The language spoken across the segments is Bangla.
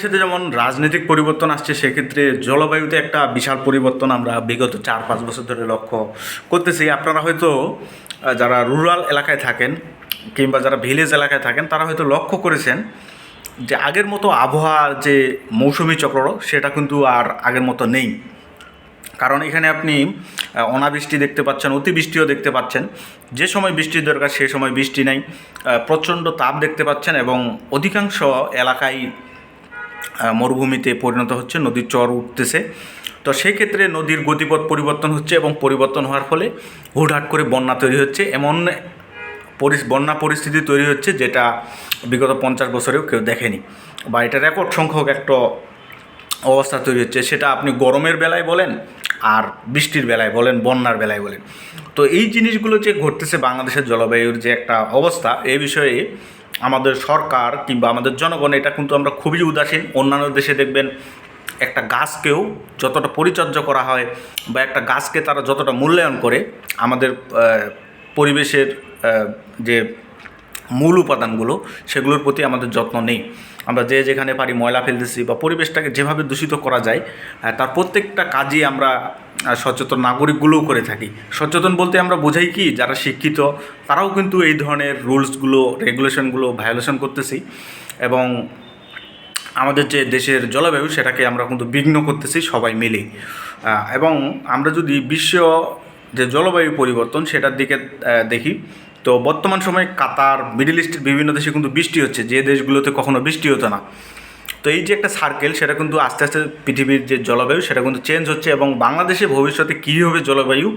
বাংলাদেশেতে যেমন রাজনৈতিক পরিবর্তন আসছে, সেক্ষেত্রে জলবায়ুতে একটা বিশাল পরিবর্তন আমরা বিগত চার, পাঁচ বছর ধরে লক্ষ্য করতেছি। আপনারা হয়তো যারা রুরাল এলাকায় থাকেন কিংবা যারা ভিলেজ এলাকায় থাকেন, তারা হয়তো লক্ষ্য করেছেন যে আগের মতো আবহাওয়ার যে মৌসুমি চক্র, সেটা কিন্তু আর আগের মতো নেই। কারণ এখানে আপনি অনাবৃষ্টি দেখতে পাচ্ছেন, অতিবৃষ্টিও দেখতে পাচ্ছেন। যে সময় বৃষ্টির দরকার, সে সময় বৃষ্টি নেই। প্রচণ্ড তাপ দেখতে পাচ্ছেন এবং অধিকাংশ এলাকায় মরুভূমিতে পরিণত হচ্ছে, নদীর চর উঠতেছে। তো সেক্ষেত্রে নদীর গতিপথ পরিবর্তন হচ্ছে এবং পরিবর্তন হওয়ার ফলে হুটহাট করে বন্যা তৈরি হচ্ছে। এমন বন্যা পরিস্থিতি তৈরি হচ্ছে যেটা বিগত পঞ্চাশ বছরেও কেউ দেখেনি। বা এটা রেকর্ড সংখ্যক একটা অবস্থা তৈরি হচ্ছে, সেটা আপনি গরমের বেলায় বলেন আর বৃষ্টির বেলায় বলেন, বন্যার বেলায় বলেন। তো এই জিনিসগুলো যে ঘটতেছে বাংলাদেশের জলবায়ুর যে একটা অবস্থা, এ বিষয়ে আমাদের সরকার কিংবা আমাদের জনগণ, এটা কিন্তু আমরা খুবই উদাসীন। অন্যান্য দেশে দেখবেন একটা গাছকেও যতটা পরিচর্যা করা হয় বা একটা গাছকে তারা যতটা মূল্যায়ন করে, আমাদের পরিবেশের যে মূল উপাদানগুলো, সেগুলোর প্রতি আমাদের যত্ন নেই। আমরা যে যেখানে পারি ময়লা ফেলতেছি বা পরিবেশটাকে যেভাবে দূষিত করা যায় তার প্রত্যেকটা কাজই আমরা সচেতন নাগরিকগুলোও করে থাকি। সচেতন বলতে আমরা বোঝাই কি, যারা শিক্ষিত, তারাও কিন্তু এই ধরনের রুলসগুলো, রেগুলেশনগুলো ভায়োলেশন করতেছি এবং আমাদের যে দেশের জলবায়ু, সেটাকে আমরা কিন্তু বিঘ্ন করতেছি সবাই মিলে এবং আমরা যদি বিশ্ব যে জলবায়ু পরিবর্তন, সেটার দিকে দেখি তো বর্তমান সময়ে কাতার, মিডল ইস্টের বিভিন্ন দেশে কিন্তু বৃষ্টি হচ্ছে, যে দেশগুলোতে কখনো বৃষ্টি হতো না। তো এই যে একটা সার্কেল সেটা কিন্তু আস্তে আস্তে পৃথিবীর যে জলবায়ু, সেটা কিন্তু চেঞ্জ হচ্ছে এবং বাংলাদেশে ভবিষ্যতে কী হবে জলবায়ু,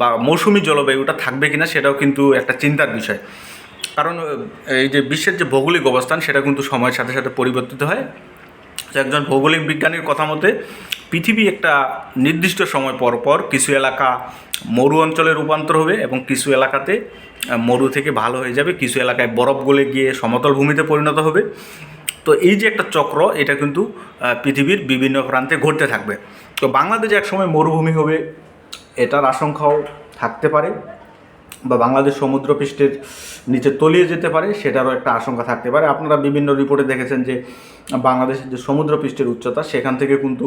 বা মৌসুমি জলবায়ুটা থাকবে কিনা, সেটাও কিন্তু একটা চিন্তার বিষয়। কারণ, এই যে বিশ্বের যে ভৌগোলিক অবস্থান, সেটা কিন্তু সময়ের সাথে সাথে পরিবর্তিত হয়। একজন ভৌগোলিক বিজ্ঞানীর কথা মতে, পৃথিবী একটা নির্দিষ্ট সময় পর পর কিছু এলাকা মরু অঞ্চলে রূপান্তর হবে এবং কিছু এলাকাতে মরু থেকে ভালো হয়ে যাবে। কিছু এলাকায় বরফ গলে গিয়ে সমতল ভূমিতে পরিণত হবে। তো এই যে একটা চক্র, এটা কিন্তু পৃথিবীর বিভিন্ন প্রান্তে ঘটতে থাকবে। তো বাংলাদেশ একসময় মরুভূমি হবে, এটার আশঙ্কাও থাকতে পারে। বা বাংলাদেশ সমুদ্রপৃষ্ঠের নিচে তলিয়ে যেতে পারে, সেটারও একটা আশঙ্কা থাকতে পারে। আপনারা বিভিন্ন রিপোর্টে দেখেছেন যে বাংলাদেশের যে সমুদ্রপৃষ্ঠের উচ্চতা, সেখান থেকে কিন্তু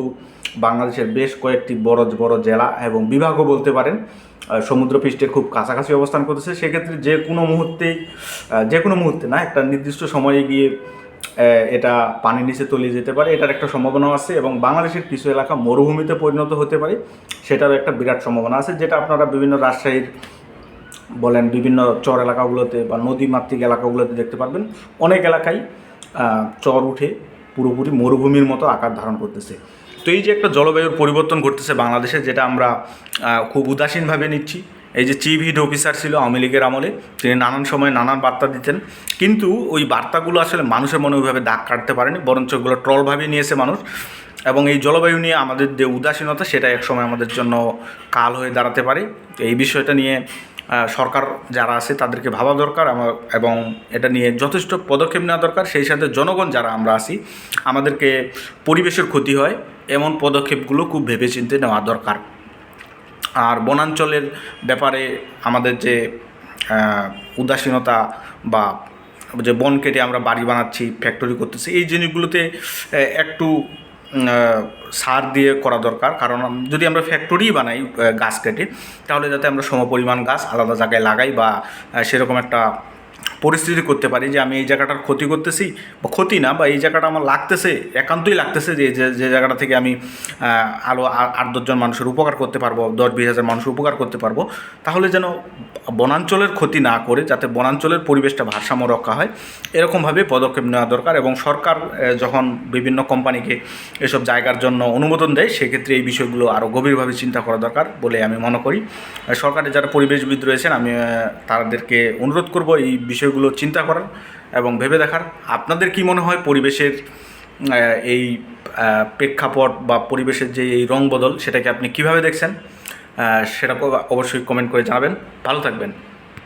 বাংলাদেশের বেশ কয়েকটি বড় বড় জেলা এবং বিভাগও বলতে পারেন সমুদ্রপৃষ্ঠের খুব কাছাকাছি অবস্থান করতেছে। সেক্ষেত্রে যে কোনো মুহূর্তেই যে কোনো মুহূর্তে না, একটা নির্দিষ্ট সময়ে গিয়ে এটা পানির নিচে তলিয়ে যেতে পারে, এটার একটা সম্ভাবনা আছে এবং বাংলাদেশের কিছু এলাকা মরুভূমিতে পরিণত হতে পারে, সেটারও একটা বিরাট সম্ভাবনা আছে, যেটা আপনারা বিভিন্ন রাজশাহীর বলেন বিভিন্ন চর এলাকাগুলোতে বা নদীমাতৃক এলাকাগুলোতে দেখতে পারবেন। অনেক এলাকায় চর উঠে পুরোপুরি মরুভূমির মতো আকার ধারণ করতেছে। তো এই যে একটা জলবায়ুর পরিবর্তন ঘটতেছে বাংলাদেশে, যেটা আমরা খুব উদাসীনভাবে নিচ্ছি। এই যে চিফ হিড অফিসার ছিল আওয়ামী লীগের আমলে, তিনি নানান সময় নানান বার্তা দিতেন। কিন্তু ওই বার্তাগুলো আসলে মানুষের মনে ওইভাবে দাগ কাটতে পারেনি, বরঞ্চ ওগুলো ট্রলভাবে নিয়েছে মানুষ। এবং এই জলবায়ু নিয়ে আমাদের যে উদাসীনতা সেটা একসময় আমাদের জন্য কাল হয়ে দাঁড়াতে পারে। এই বিষয়টা নিয়ে সরকার যারা আছে তাদেরকে ভাবা দরকার, আমার এবং এটা নিয়ে যথেষ্ট পদক্ষেপ নেওয়া দরকার। সেই সাথে জনগণ যারা আমরা আছি, আমাদেরকে পরিবেশের ক্ষতি হয়, এমন পদক্ষেপগুলো খুব ভেবেচিন্তে নেওয়া দরকার। আর বনাঞ্চলের ব্যাপারে আমাদের যে উদাসীনতা বা যে বন কেটে আমরা বাড়ি বানাচ্ছি ফ্যাক্টরি করতেছি, এই জিনিসগুলোতে একটু সার দিয়ে করা দরকার। কারণ যদি আমরা ফ্যাক্টরি বানাই গাছ কেটে, তাহলে যাতে আমরা সমপরিমাণ গাছ আলাদা জায়গায় লাগাই বা সেরকম একটা পরিস্থিতি করতে পারি যে আমি এই জায়গাটার ক্ষতি করতেছি বা ক্ষতি না, বা এই জায়গাটা আমার লাগতেছে, একান্তই লাগতেছে যে যে জায়গাটা থেকে আমি আরও আট দশজন মানুষের উপকার করতে পারব, দশ বিশ হাজার মানুষের উপকার করতে পারব, তাহলে যেন বনাঞ্চলের ক্ষতি না করে যাতে বনাঞ্চলের পরিবেশটা ভারসাম্য রক্ষা হয়, এরকমভাবে পদক্ষেপ নেওয়া দরকার এবং সরকার যখন বিভিন্ন কোম্পানিকে এসব জায়গার জন্য অনুমোদন দেয়, সেক্ষেত্রে এই বিষয়গুলো আরও গভীরভাবে চিন্তা করা দরকার বলে আমি মনে করি। সরকারের যারা পরিবেশবিদ রয়েছেন, আমি তাদেরকে অনুরোধ করব এই বিষয়গুলো চিন্তা করার এবং ভেবে দেখার। আপনাদের কি মনে হয় পরিবেশের এই প্রেক্ষাপট বা পরিবেশের যে এই রং বদল, সেটাকে আপনি কীভাবে দেখছেন? সেটা অবশ্যই কমেন্ট করে জানাবেন। ভালো থাকবেন।